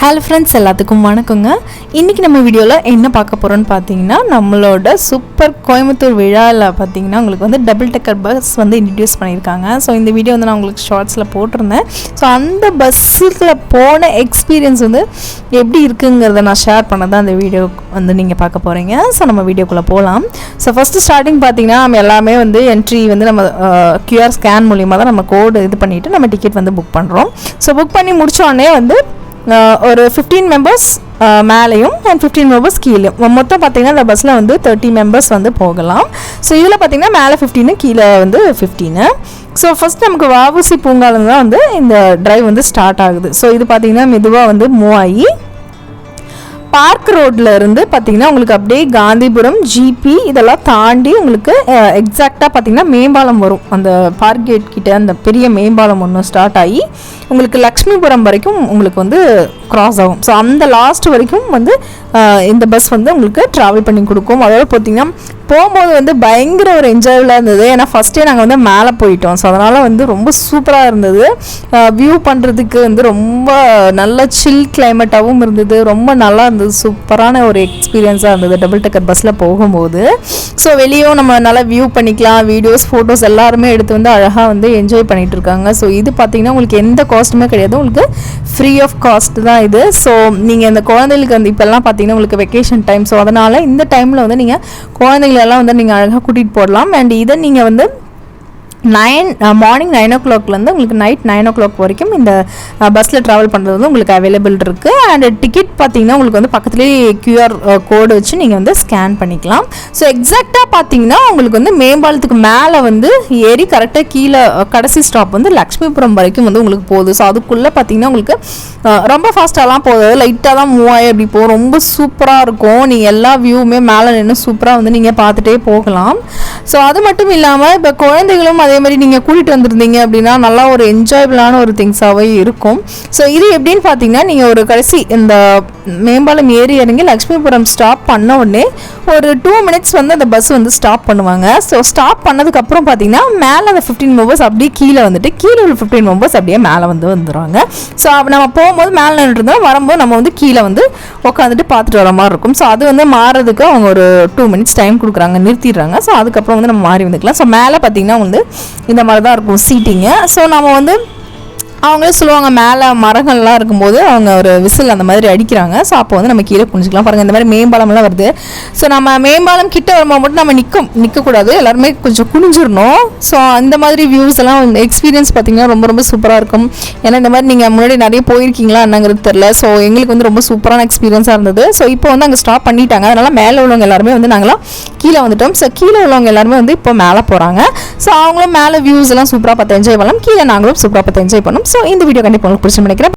Hello friends எல்லாத்துக்கும் வணக்கங்க. இன்றைக்கி நம்ம வீடியோவில் என்ன பார்க்க போகிறோம்னு பார்த்தீங்கன்னா நம்மளோட சூப்பர் கோயம்புத்தூர் விழாவில் பார்த்தீங்கன்னா உங்களுக்கு வந்து டபுள் டெக்கர் பஸ் வந்து இன்ட்ரடியூஸ் பண்ணியிருக்காங்க. ஸோ இந்த வீடியோ வந்து நான் உங்களுக்கு ஷார்ட்ஸில் போட்டிருந்தேன். ஸோ அந்த பஸ்ஸில் போன எக்ஸ்பீரியன்ஸ் வந்து எப்படி இருக்குங்கிறத நான் ஷேர் பண்ண தான் அந்த வீடியோ வந்து நீங்கள் பார்க்க போகிறீங்க ஸோ நம்ம வீடியோக்குள்ளே போகலாம் ஸோ ஃபஸ்ட்டு ஸ்டார்டிங் பார்த்தீங்கன்னா நம்ம எல்லாமே வந்து என்ட்ரி வந்து நம்ம கியூஆர் ஸ்கேன் மூலியமாக தான் நம்ம கோடு இது பண்ணிவிட்டு நம்ம டிக்கெட் வந்து புக் பண்ணுறோம் ஸோ புக் பண்ணி முடித்தோடனே வந்து ஒரு ஃபிஃப்டீன் மெம்பர்ஸ் மேலேயும் அண்ட் ஃபிஃப்டீன் மெம்பர்ஸ் கீழேயும். மொத்தம் பார்த்தீங்கன்னா இந்த பஸ்ஸில் வந்து தேர்ட்டி மெம்பர்ஸ் வந்து போகலாம். ஸோ இதில் பார்த்தீங்கன்னா மேலே ஃபிஃப்டீனு கீழே வந்து ஃபிஃப்டீனு ஸோ ஃபஸ்ட் நமக்கு வாவுசி பூங்காலேருந்து தான் வந்து இந்த ட்ரைவ் வந்து ஸ்டார்ட் ஆகுது. ஸோ இது பார்த்தீங்கன்னா மெதுவாக வந்து மூவ் ஆகி பார்க் ரோட்டில் இருந்து பார்த்தீங்கன்னா உங்களுக்கு அப்படியே காந்திபுரம் ஜிபி இதெல்லாம் தாண்டி உங்களுக்கு எக்ஸாக்டாக பார்த்தீங்கன்னா மேம்பாலம் வரும். அந்த பார்க் கேட் கிட்ட அந்த பெரிய மேம்பாலம் ஒன்று ஸ்டார்ட் ஆகி உங்களுக்கு லக்ஷ்மிபுரம் வரைக்கும் உங்களுக்கு வந்து க்ராஸ் ஆகும். ஸோ அந்த லாஸ்ட் வரைக்கும் வந்து இந்த பஸ் வந்து உங்களுக்கு ட்ராவல் பண்ணி கொடுக்கும். அதோட பார்த்தீங்கன்னா போகும்போது வந்து பயங்கர ஒரு என்ஜாயபுளாக இருந்தது. ஏன்னா ஃபஸ்ட்டே நாங்கள் வந்து மேலே போயிட்டோம். ஸோ அதனால் வந்து ரொம்ப சூப்பராக இருந்தது. வியூ பண்ணுறதுக்கு வந்து ரொம்ப நல்ல சில் கிளைமேட்டாகவும் இருந்தது. ரொம்ப நல்லா இருந்தது. சூப்பரான ஒரு எக்ஸ்பீரியன்ஸாக இருந்தது. டபுள் டக்கர் பஸ்ஸில் போகும்போது. ஸோ வெளியும் நம்ம நல்லா வியூ பண்ணிக்கலாம். வீடியோஸ் ஃபோட்டோஸ் எல்லாருமே எடுத்து வந்து அழகாக வந்து என்ஜாய் பண்ணிகிட்டு இருக்காங்க. ஸோ இது பார்த்தீங்கன்னா உங்களுக்கு எந்த காஸ்ட்டுமே கிடையாது. உங்களுக்கு ஃப்ரீ ஆஃப் காஸ்ட் தான் இது. ஸோ நீங்கள் இந்த குழந்தைகளுக்கு வந்து இப்போல்லாம் பார்த்தீங்கன்னா உங்களுக்கு வெக்கேஷன் டைம் ஸோ அதனால் இந்த டைமில் வந்து நீங்கள் குழந்தைங்களெல்லாம் வந்து நீங்கள் அழகாக கூட்டிகிட்டு போடலாம். அண்ட் இதை நீங்கள் வந்து நைன் மார்னிங் நைன் ஓ கிளாக்லேருந்து உங்களுக்கு நைட் நைன் ஓ கிளாக் வரைக்கும் இந்த பஸ்ஸில் ட்ராவல் பண்ணுறது வந்து உங்களுக்கு அவைலபிள் இருக்குது அண்ட் டிக்கெட் பார்த்தீங்கன்னா உங்களுக்கு வந்து பக்கத்துலேயே கியூஆர் கோடு uh, வச்சு நீங்கள் வந்து ஸ்கேன் பண்ணிக்கலாம். ஸோ எக்ஸாக்டாக பார்த்தீங்கன்னா உங்களுக்கு வந்து மேம்பாலத்துக்கு மேலே வந்து ஏறி கரெக்டாக கீழே uh, கடைசி ஸ்டாப் வந்து லக்ஷ்மிபுரம் வரைக்கும் வந்து உங்களுக்கு போகுது. ஸோ அதுக்குள்ளே பார்த்தீங்கன்னா உங்களுக்கு uh, ரொம்ப ஃபாஸ்ட்டாலாம் போகுது. லைட்டாக தான் மூவ் ஆகி அப்படி போகும். ரொம்ப சூப்பராக இருக்கும். நீங்கள் எல்லா வியூவுமே மேலே நின்று சூப்பராக வந்து நீங்கள் பார்த்துட்டே போகலாம். ஸோ அது மட்டும் இல்லாமல் இப்போ குழந்தைகளும் அதே மாதிரி நீங்கள் கூட்டிகிட்டு வந்திருந்தீங்க அப்படின்னா நல்லா ஒரு என்ஜாயபிளான ஒரு திங்ஸாகவே இருக்கும். ஸோ இது எப்படின்னு பார்த்தீங்கன்னா நீங்கள் ஒரு கடைசி இந்த மேம்பாலம் ஏறி இறங்கி லக்ஷ்மிபுரம் ஸ்டாப் பண்ண உடனே ஒரு டூ மினிட்ஸ் வந்து அந்த பஸ் வந்து ஸ்டாப் பண்ணுவாங்க. ஸோ ஸ்டாப் பண்ணதுக்கப்புறம் பார்த்தீங்கன்னா மேலே அந்த ஃபிஃப்டீன் மெம்பர்ஸ் அப்படியே கீழே வந்துட்டு கீழே உள்ள ஃபிஃப்டீன் மெம்பர்ஸ் அப்படியே மேலே வந்து வந்துடுவாங்க ஸோ நம்ம போகும்போது மேலே நின்றுருந்தோம் வரும்போது நம்ம வந்து கீழே வந்து உட்காந்துட்டு பார்த்துட்டு வர மாதிரி இருக்கும். ஸோ அது வந்து மாறதுக்கு அவங்க ஒரு டூ மினிட்ஸ் டைம் கொடுக்குறாங்க நிறுத்திடுறாங்க. ஸோ அதுக்கப்புறம் வந்து நம்ம மாறி வந்துக்கலாம். ஸோ மேலே பார்த்தீங்கன்னா வந்து இந்த மாதிரி தான் இருக்கும் சீட்டிங்கு ஸோ நம்ம வந்து அவங்களே சொல்லுவாங்க மேலே மரங்கள்லாம் இருக்கும்போது அவங்க ஒரு விசில் அந்த மாதிரி அடிக்கிறாங்க. ஸோ அப்போ வந்து நம்ம கீழே குனிஞ்சிக்கலாம் பாருங்கள் இந்த மாதிரி மேம்பாலம்லாம் வருது. ஸோ நம்ம மேம்பாலம் கிட்ட வரும்போது மட்டும் நம்ம நிற்கும் நிற்கக்கூடாது எல்லாருமே கொஞ்சம் குனிஞ்சிடணும். ஸோ அந்த மாதிரி வியூஸ் எல்லாம் எக்ஸ்பீரியன்ஸ் பார்த்தீங்கன்னா ரொம்ப ரொம்ப சூப்பராக இருக்கும். ஏன்னா இந்த மாதிரி நீங்கள் முன்னாடி நிறைய போயிருக்கீங்களா என்னங்கிறது தெரில ஸோ எங்களுக்கு வந்து ரொம்ப சூப்பரான எக்ஸ்பீரியன்ஸாக இருந்தது. ஸோ இப்போ வந்து அங்கே ஸ்டாப் பண்ணிட்டாங்க. அதனால் மேலே உள்ளவங்க எல்லாருமே வந்து நாங்களாம் கீழே வந்துட்டோம். ஸோ கீழே உள்ளவங்க எல்லாருமே வந்து இப்போ மேலே போகிறாங்க ஸோ அவங்களும் மேலே வியூஸ் எல்லாம் சூப்பராக பார்த்து என்ஜாய் பண்ணலாம். கீழே நாங்களும் சூப்பராக பார்த்து என்ஜாய் பண்ணோம் ஸோ இந்த வீடியோ கண்டிப்பாக உங்களுக்கு பிடிச்சி நினைக்கிறேன்.